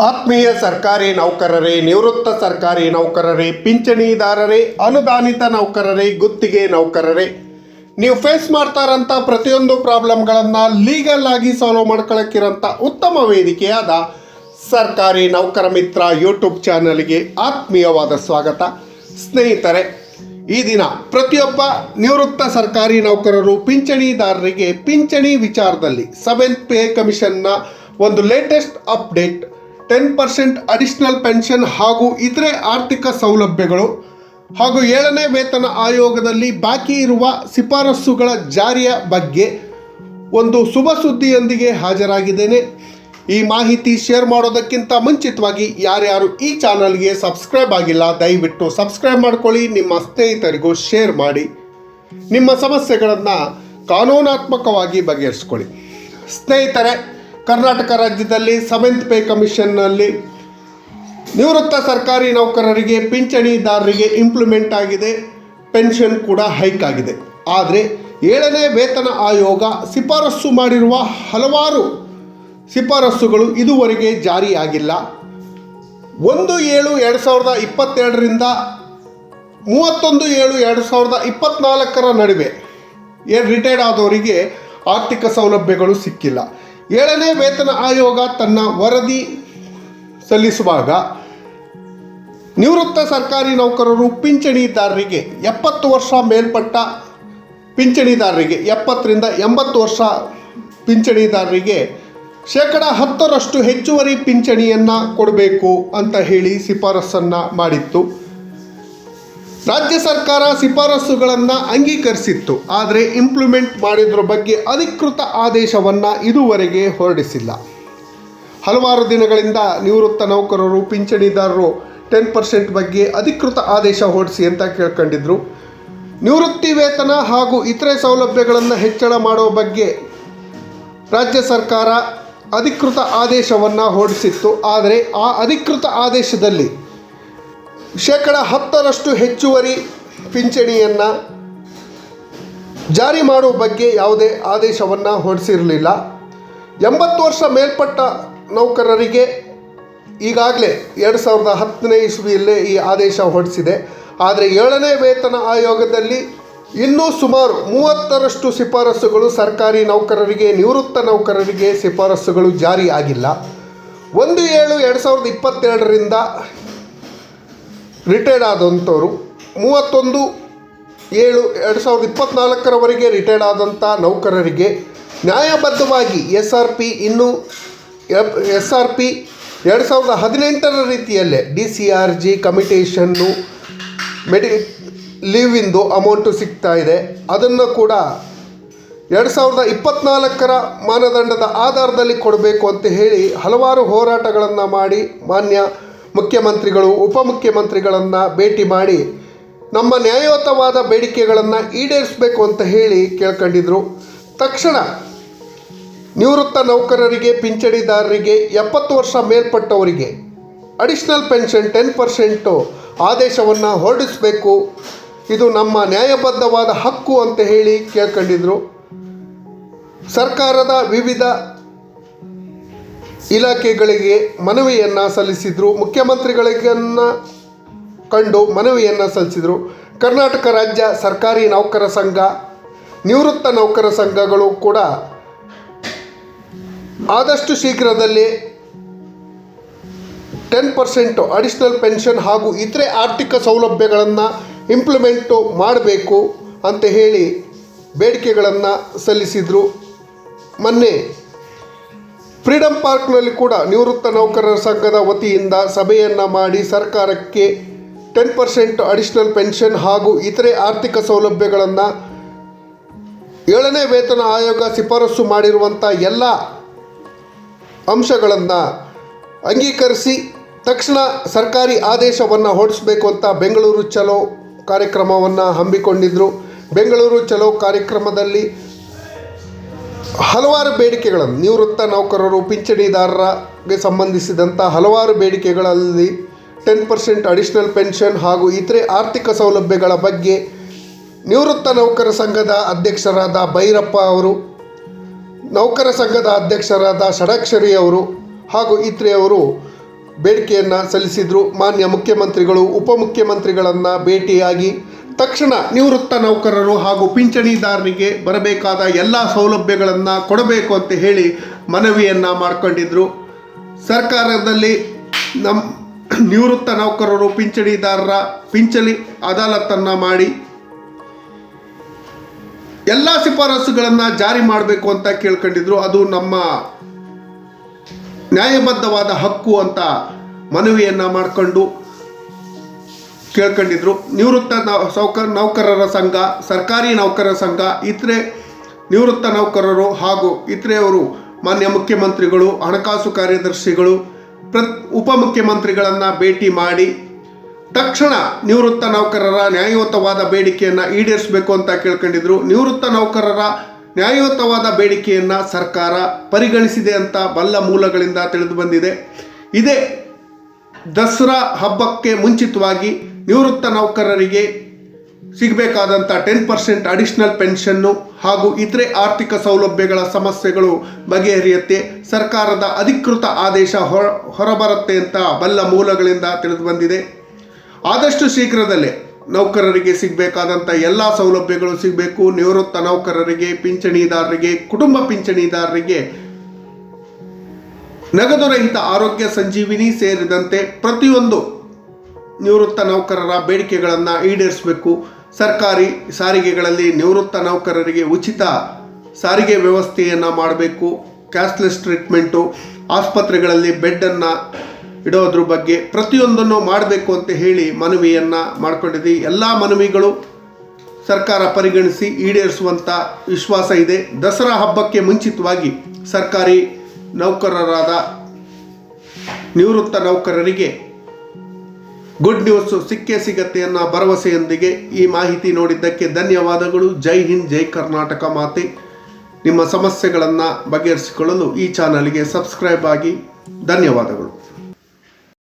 ಆತ್ಮೀಯ ಸರ್ಕಾರಿ ನೌಕರರೇ, ನಿವೃತ್ತ ಸರ್ಕಾರಿ ನೌಕರರೇ, ಪಿಂಚಣಿದಾರರೇ, ಅನುದಾನಿತ ನೌಕರರೇ, ಗುತ್ತಿಗೆ ನೌಕರರೇ, ನೀವು ಫೇಸ್ ಮಾಡ್ತಾರಂಥ ಪ್ರತಿಯೊಂದು ಪ್ರಾಬ್ಲಮ್ಗಳನ್ನು ಲೀಗಲ್ ಆಗಿ ಸಾಲ್ವ್ ಮಾಡ್ಕೊಳ್ಳೋಕ್ಕಿರೋಂಥ ಉತ್ತಮ ವೇದಿಕೆಯಾದ ಸರ್ಕಾರಿ ನೌಕರ ಮಿತ್ರ ಯೂಟ್ಯೂಬ್ ಚಾನಲ್ಗೆ ಆತ್ಮೀಯವಾದ ಸ್ವಾಗತ. ಸ್ನೇಹಿತರೆ, ಈ ದಿನ ಪ್ರತಿಯೊಬ್ಬ ನಿವೃತ್ತ ಸರ್ಕಾರಿ ನೌಕರರು, ಪಿಂಚಣಿದಾರರಿಗೆ ಪಿಂಚಣಿ ವಿಚಾರದಲ್ಲಿ ಸೆವೆಂತ್ ಪೇ ಕಮಿಷನ್ನ ಒಂದು latest update ten percent additional pension ಹಾಗೂ ಇತರೆ ಆರ್ಥಿಕ ಸೌಲಭ್ಯಗಳು ಹಾಗೂ ಏಳನೇ ವೇತನ ಆಯೋಗದಲ್ಲಿ ಬಾಕಿ ಇರುವ ಶಿಫಾರಸ್ಸುಗಳ ಜಾರಿಯ ಬಗ್ಗೆ ಒಂದು ಶುಭ ಸುದ್ದಿಯೊಂದಿಗೆ ಹಾಜರಾಗಿದ್ದೇನೆ. ಈ ಮಾಹಿತಿ ಶೇರ್ ಮಾಡೋದಕ್ಕಿಂತ ಮುಂಚಿತವಾಗಿ ಯಾರ್ಯಾರು ಈ ಚಾನಲ್ಗೆ ಸಬ್ಸ್ಕ್ರೈಬ್ ಆಗಿಲ್ಲ, ದಯವಿಟ್ಟು ಸಬ್ಸ್ಕ್ರೈಬ್ ಮಾಡ್ಕೊಳ್ಳಿ. ನಿಮ್ಮ ಸ್ನೇಹಿತರಿಗೂ ಶೇರ್ ಮಾಡಿ. ನಿಮ್ಮ ಸಮಸ್ಯೆಗಳನ್ನು ಕಾನೂನಾತ್ಮಕವಾಗಿ ಬಗೆಹರಿಸ್ಕೊಳ್ಳಿ. ಸ್ನೇಹಿತರೆ ಕರ್ನಾಟಕ ರಾಜ್ಯದಲ್ಲಿ ಸೆವೆಂತ್ ಪೇ ಕಮಿಷನ್ನಲ್ಲಿ ನಿವೃತ್ತ ಸರ್ಕಾರಿ ನೌಕರರಿಗೆ, ಪಿಂಚಣಿದಾರರಿಗೆ ಇಂಪ್ಲಿಮೆಂಟ್ ಆಗಿದೆ. ಪೆನ್ಷನ್ ಕೂಡ ಹೈಕ್ ಆಗಿದೆ. ಆದರೆ ಏಳನೇ ವೇತನ ಆಯೋಗ ಶಿಫಾರಸ್ಸು ಮಾಡಿರುವ ಹಲವಾರು ಶಿಫಾರಸುಗಳು ಇದುವರೆಗೆ ಜಾರಿಯಾಗಿಲ್ಲ. ಒಂದು ಏಳು ಎರಡು ಸಾವಿರದ ಇಪ್ಪತ್ತೆರಡರಿಂದ ಮೂವತ್ತೊಂದು ಏಳು ಎರಡು ಸಾವಿರದ ಇಪ್ಪತ್ತ್ನಾಲ್ಕರ ನಡುವೆ ರಿಟೈರ್ಡ್ ಆದವರಿಗೆ ಆರ್ಥಿಕ ಸೌಲಭ್ಯಗಳು ಸಿಕ್ಕಿಲ್ಲ. ಏಳನೇ ವೇತನ ಆಯೋಗ ತನ್ನ ವರದಿ ಸಲ್ಲಿಸುವಾಗ ನಿವೃತ್ತ ಸರ್ಕಾರಿ ನೌಕರರು ಪಿಂಚಣಿದಾರರಿಗೆ ಎಪ್ಪತ್ತು ವರ್ಷ ಮೇಲ್ಪಟ್ಟ ಪಿಂಚಣಿದಾರರಿಗೆ ಎಪ್ಪತ್ತರಿಂದ ಎಂಬತ್ತು ವರ್ಷ ಪಿಂಚಣಿದಾರರಿಗೆ ಶೇಕಡ ಹತ್ತರಷ್ಟು ಹೆಚ್ಚುವರಿ ಪಿಂಚಣಿಯನ್ನು ಕೊಡಬೇಕು ಅಂತ ಹೇಳಿ ಶಿಫಾರಸನ್ನು ಮಾಡಿತ್ತು. ರಾಜ್ಯ ಸರ್ಕಾರ ಶಿಫಾರಸುಗಳನ್ನು ಅಂಗೀಕರಿಸಿತ್ತು, ಆದರೆ ಇಂಪ್ಲಿಮೆಂಟ್ ಮಾಡಿದ್ರ ಬಗ್ಗೆ ಅಧಿಕೃತ ಆದೇಶವನ್ನು ಇದುವರೆಗೆ ಹೊರಡಿಸಿಲ್ಲ. ಹಲವಾರು ದಿನಗಳಿಂದ ನಿವೃತ್ತ ನೌಕರರು, ಪಿಂಚಣಿದಾರರು ಟೆನ್ ಪರ್ಸೆಂಟ್ ಬಗ್ಗೆ ಅಧಿಕೃತ ಆದೇಶ ಹೊರಡಿಸಿ ಅಂತ ಕೇಳ್ಕೊಂಡಿದ್ರು. ನಿವೃತ್ತಿ ವೇತನ ಹಾಗೂ ಇತರೆ ಸೌಲಭ್ಯಗಳನ್ನು ಹೆಚ್ಚಳ ಮಾಡುವ ಬಗ್ಗೆ ರಾಜ್ಯ ಸರ್ಕಾರ ಅಧಿಕೃತ ಆದೇಶವನ್ನು ಹೊರಡಿಸಿತ್ತು, ಆದರೆ ಆ ಅಧಿಕೃತ ಆದೇಶದಲ್ಲಿ ಶೇಕಡ ಹತ್ತರಷ್ಟು ಹೆಚ್ಚುವರಿ ಪಿಂಚಣಿಯನ್ನು ಜಾರಿ ಮಾಡುವ ಬಗ್ಗೆ ಯಾವುದೇ ಆದೇಶವನ್ನು ಹೊರಡಿಸಿರಲಿಲ್ಲ. ಎಂಬತ್ತು ವರ್ಷ ಮೇಲ್ಪಟ್ಟ ನೌಕರರಿಗೆ ಈಗಾಗಲೇ ಎರಡು ಸಾವಿರದ ಹತ್ತನೇ ಇಸ್ವಿಯಲ್ಲೇ ಈ ಆದೇಶ ಹೊರಡಿಸಿದೆ. ಆದರೆ ಏಳನೇ ವೇತನ ಆಯೋಗದಲ್ಲಿ ಇನ್ನೂ ಸುಮಾರು ಮೂವತ್ತರಷ್ಟು ಶಿಫಾರಸುಗಳು ಸರ್ಕಾರಿ ನೌಕರರಿಗೆ, ನಿವೃತ್ತ ನೌಕರರಿಗೆ ಶಿಫಾರಸುಗಳು ಜಾರಿ ಆಗಿಲ್ಲ. ಒಂದು ಏಳು ಎರಡು ಸಾವಿರದ ಇಪ್ಪತ್ತೆರಡರಿಂದ ರಿಟೈರ್ಡ್ ಆದಂಥವರು ಮೂವತ್ತೊಂದು ಏಳು ಎರಡು ಸಾವಿರದ ಇಪ್ಪತ್ತ್ನಾಲ್ಕರವರೆಗೆ ರಿಟೈರ್ಡ್ ಆದಂಥ ನೌಕರರಿಗೆ ನ್ಯಾಯಬದ್ಧವಾಗಿ ಎಸ್ ಆರ್ ಪಿ ಇನ್ನೂ ಎಸ್ ಆರ್ ಪಿ ಎರಡು ಸಾವಿರದ ಹದಿನೆಂಟರ ರೀತಿಯಲ್ಲೇ ಡಿ ಸಿ ಆರ್ ಜಿ ಕಮಿಟೇಷನ್ನು ಮೆಡಿ ಲೀವಿಂದು ಅಮೌಂಟು ಸಿಗ್ತಾ ಇದೆ. ಅದನ್ನು ಕೂಡ ಎರಡು ಸಾವಿರದ ಇಪ್ಪತ್ತ್ನಾಲ್ಕರ ಮಾನದಂಡದ ಆಧಾರದಲ್ಲಿ ಕೊಡಬೇಕು ಅಂತ ಹೇಳಿ ಹಲವಾರು ಹೋರಾಟಗಳನ್ನು ಮಾಡಿ ಮಾನ್ಯ ಮುಖ್ಯಮಂತ್ರಿಗಳು, ಉಪಮುಖ್ಯಮಂತ್ರಿಗಳನ್ನು ಭೇಟಿ ಮಾಡಿ ನಮ್ಮ ನ್ಯಾಯಯುತವಾದ ಬೇಡಿಕೆಗಳನ್ನು ಈಡೇರಿಸಬೇಕು ಅಂತ ಹೇಳಿ ಕೇಳ್ಕೊಂಡಿದ್ರು. ತಕ್ಷಣ ನಿವೃತ್ತ ನೌಕರರಿಗೆ, ಪಿಂಚಣಿದಾರರಿಗೆ, ಎಪ್ಪತ್ತು ವರ್ಷ ಮೇಲ್ಪಟ್ಟವರಿಗೆ ಅಡಿಷ್ನಲ್ ಪೆನ್ಷನ್ ಟೆನ್ ಪರ್ಸೆಂಟು ಆದೇಶವನ್ನು ಹೊರಡಿಸಬೇಕು. ಇದು ನಮ್ಮ ನ್ಯಾಯಬದ್ಧವಾದ ಹಕ್ಕು ಅಂತ ಹೇಳಿ ಕೇಳ್ಕೊಂಡಿದ್ರು. ಸರ್ಕಾರದ ವಿವಿಧ ಇಲಾಖೆಗಳಿಗೆ ಮನವಿಯನ್ನು ಸಲ್ಲಿಸಿದರು. ಮುಖ್ಯಮಂತ್ರಿಗಳಿಗನ್ನು ಕಂಡು ಮನವಿಯನ್ನು ಸಲ್ಲಿಸಿದರು. ಕರ್ನಾಟಕ ರಾಜ್ಯ ಸರ್ಕಾರಿ ನೌಕರ ಸಂಘ, ನಿವೃತ್ತ ನೌಕರ ಸಂಘಗಳು ಕೂಡ ಆದಷ್ಟು ಶೀಘ್ರದಲ್ಲಿ ಟೆನ್ ಪರ್ಸೆಂಟು ಅಡಿಷ್ನಲ್ ಪೆನ್ಷನ್ ಹಾಗೂ ಇತರೆ ಆರ್ಥಿಕ ಸೌಲಭ್ಯಗಳನ್ನು ಇಂಪ್ಲಿಮೆಂಟು ಮಾಡಬೇಕು ಅಂತ ಹೇಳಿ ಬೇಡಿಕೆಗಳನ್ನು ಸಲ್ಲಿಸಿದರು. ಮೊನ್ನೆ ಫ್ರೀಡಮ್ ಪಾರ್ಕ್ನಲ್ಲಿ ಕೂಡ ನಿವೃತ್ತ ನೌಕರರ ಸಂಘದ ವತಿಯಿಂದ ಸಭೆಯನ್ನು ಮಾಡಿ ಸರ್ಕಾರಕ್ಕೆ ಟೆನ್ ಪರ್ಸೆಂಟ್ ಅಡಿಷನಲ್ ಪೆನ್ಷನ್ ಹಾಗೂ ಇತರೆ ಆರ್ಥಿಕ ಸೌಲಭ್ಯಗಳನ್ನು ಏಳನೇ ವೇತನ ಆಯೋಗ ಶಿಫಾರಸು ಮಾಡಿರುವಂಥ ಎಲ್ಲ ಅಂಶಗಳನ್ನು ಅಂಗೀಕರಿಸಿ ತಕ್ಷಣ ಸರ್ಕಾರಿ ಆದೇಶವನ್ನು ಹೊರಡಿಸಬೇಕು ಅಂತ ಬೆಂಗಳೂರು ಚಲೋ ಕಾರ್ಯಕ್ರಮವನ್ನು ಹಮ್ಮಿಕೊಂಡಿದ್ದರು ಬೆಂಗಳೂರು ಚಲೋ ಕಾರ್ಯಕ್ರಮದಲ್ಲಿ ಹಲವಾರು ಬೇಡಿಕೆಗಳನ್ನು ನಿವೃತ್ತ ನೌಕರರು, ಪಿಂಚಣಿದಾರರಿಗೆ ಸಂಬಂಧಿಸಿದಂಥ ಹಲವಾರು ಬೇಡಿಕೆಗಳಲ್ಲಿ ಟೆನ್ ಪರ್ಸೆಂಟ್ ಅಡಿಷನಲ್ ಪೆನ್ಷನ್ ಹಾಗೂ ಇತರೆ ಆರ್ಥಿಕ ಸೌಲಭ್ಯಗಳ ಬಗ್ಗೆ ನಿವೃತ್ತ ನೌಕರ ಸಂಘದ ಅಧ್ಯಕ್ಷರಾದ ಭೈರಪ್ಪ ಅವರು, ನೌಕರ ಸಂಘದ ಅಧ್ಯಕ್ಷರಾದ ಷಡಾಕ್ಷರಿ ಅವರು ಹಾಗೂ ಇತರೆಯವರು ಬೇಡಿಕೆಯನ್ನು ಸಲ್ಲಿಸಿದರು. ಮಾನ್ಯ ಮುಖ್ಯಮಂತ್ರಿಗಳು ಉಪಮುಖ್ಯಮಂತ್ರಿಗಳನ್ನು ಭೇಟಿಯಾಗಿ ತಕ್ಷಣ ನಿವೃತ್ತ ನೌಕರರು ಹಾಗೂ ಪಿಂಚಣಿದಾರರಿಗೆ ಬರಬೇಕಾದ ಎಲ್ಲ ಸೌಲಭ್ಯಗಳನ್ನು ಕೊಡಬೇಕು ಅಂತ ಹೇಳಿ ಮನವಿಯನ್ನು ಮಾಡಿಕೊಂಡಿದ್ರು. ಸರ್ಕಾರದಲ್ಲಿ ನಮ್ಮ ನಿವೃತ್ತ ನೌಕರರು, ಪಿಂಚಣಿದಾರರ ಪಿಂಚಣಿ ಅದಾಲತ್ತನ್ನು ಮಾಡಿ ಎಲ್ಲ ಶಿಫಾರಸುಗಳನ್ನು ಜಾರಿ ಮಾಡಬೇಕು ಅಂತ ಕೇಳ್ಕೊಂಡಿದ್ರು. ಅದು ನಮ್ಮ ನ್ಯಾಯಬದ್ಧವಾದ ಹಕ್ಕು ಅಂತ ಮನವಿಯನ್ನು ಮಾಡಿಕೊಂಡು ಕೇಳ್ಕೊಂಡಿದ್ರು. ನಿವೃತ್ತ ನೌ- ಸೌಕ ನೌಕರರ ಸಂಘ, ಸರ್ಕಾರಿ ನೌಕರರ ಸಂಘ, ಇತರೆ ನಿವೃತ್ತ ನೌಕರರು ಹಾಗೂ ಇತರೆಯವರು ಮಾನ್ಯ ಮುಖ್ಯಮಂತ್ರಿಗಳು, ಹಣಕಾಸು ಕಾರ್ಯದರ್ಶಿಗಳು ಪ್ರ ಉಪಮುಖ್ಯಮಂತ್ರಿಗಳನ್ನು ಭೇಟಿ ಮಾಡಿ ತಕ್ಷಣ ನಿವೃತ್ತ ನೌಕರರ ನ್ಯಾಯಯುತವಾದ ಬೇಡಿಕೆಯನ್ನು ಈಡೇರಿಸಬೇಕು ಅಂತ ಕೇಳ್ಕೊಂಡಿದ್ರು. ನಿವೃತ್ತ ನೌಕರರ ನ್ಯಾಯಯುತವಾದ ಬೇಡಿಕೆಯನ್ನು ಸರ್ಕಾರ ಪರಿಗಣಿಸಿದೆ ಅಂತ ಬಲ್ಲ ಮೂಲಗಳಿಂದ ತಿಳಿದು ಬಂದಿದೆ. ಇದೇ ದಸರಾ ಹಬ್ಬಕ್ಕೆ ಮುಂಚಿತವಾಗಿ ನಿವೃತ್ತ ನೌಕರರಿಗೆ ಸಿಗಬೇಕಾದಂಥ ಟೆನ್ ಪರ್ಸೆಂಟ್ ಅಡಿಷನಲ್ ಪೆನ್ಷನ್ನು ಹಾಗೂ ಇತರೆ ಆರ್ಥಿಕ ಸೌಲಭ್ಯಗಳ ಸಮಸ್ಯೆಗಳು ಬಗೆಹರಿಯುತ್ತೆ. ಸರ್ಕಾರದ ಅಧಿಕೃತ ಆದೇಶ ಹೊರ, ಹೊರಬರುತ್ತೆ ಅಂತ ಬಲ್ಲ ಮೂಲಗಳಿಂದ ತಿಳಿದು ಬಂದಿದೆ. ಆದಷ್ಟು ಶೀಘ್ರದಲ್ಲೇ ನೌಕರರಿಗೆ ಸಿಗಬೇಕಾದಂಥ ಎಲ್ಲ ಸೌಲಭ್ಯಗಳು ಸಿಗಬೇಕು. ನಿವೃತ್ತ ನೌಕರರಿಗೆ, ಪಿಂಚಣಿದಾರರಿಗೆ, ಕುಟುಂಬ ಪಿಂಚಣಿದಾರರಿಗೆ ನಗದು ರಹಿತ ಆರೋಗ್ಯ ಸಂಜೀವಿನಿ ಸೇರಿದಂತೆ ಪ್ರತಿಯೊಂದು ನಿವೃತ್ತ ನೌಕರರ ಬೇಡಿಕೆಗಳನ್ನು ಈಡೇರಿಸಬೇಕು. ಸರ್ಕಾರಿ ಸಾರಿಗೆಗಳಲ್ಲಿ ನಿವೃತ್ತ ನೌಕರರಿಗೆ ಉಚಿತ ಸಾರಿಗೆ ವ್ಯವಸ್ಥೆಯನ್ನು ಮಾಡಬೇಕು. ಕ್ಯಾಶ್ಲೆಸ್ ಟ್ರೀಟ್ಮೆಂಟು, ಆಸ್ಪತ್ರೆಗಳಲ್ಲಿ ಬೆಡ್ಡನ್ನು ಇಡೋದ್ರ ಬಗ್ಗೆ ಪ್ರತಿಯೊಂದನ್ನು ಮಾಡಬೇಕು ಅಂತ ಹೇಳಿ ಮನವಿಯನ್ನು ಮಾಡಿಕೊಂಡಿದ್ದೀವಿ. ಎಲ್ಲ ಮನವಿಗಳು ಸರ್ಕಾರ ಪರಿಗಣಿಸಿ ಈಡೇರಿಸುವಂಥ ವಿಶ್ವಾಸ ಇದೆ. ದಸರಾ ಹಬ್ಬಕ್ಕೆ ಮುಂಚಿತವಾಗಿ ಸರ್ಕಾರಿ ನೌಕರರಾದ ನಿವೃತ್ತ ನೌಕರರಿಗೆ ಗುಡ್ ನ್ಯೂಸ್ ಸಿಕ್ಕೇ ಸಿಗತ್ತೆ ಅನ್ನೋ ಭರವಸೆಯೊಂದಿಗೆ ಈ ಮಾಹಿತಿ ನೋಡಿದ್ದಕ್ಕೆ ಧನ್ಯವಾದಗಳು. ಜೈ ಹಿಂದ್, ಜೈ ಕರ್ನಾಟಕ ಮಾತೆ. ನಿಮ್ಮ ಸಮಸ್ಯೆಗಳನ್ನು ಬಗೆಹರಿಸಿಕೊಳ್ಳಲು ಈ ಚಾನಲ್ಗೆ ಸಬ್ಸ್ಕ್ರೈಬ್ ಆಗಿ ಧನ್ಯವಾದಗಳು.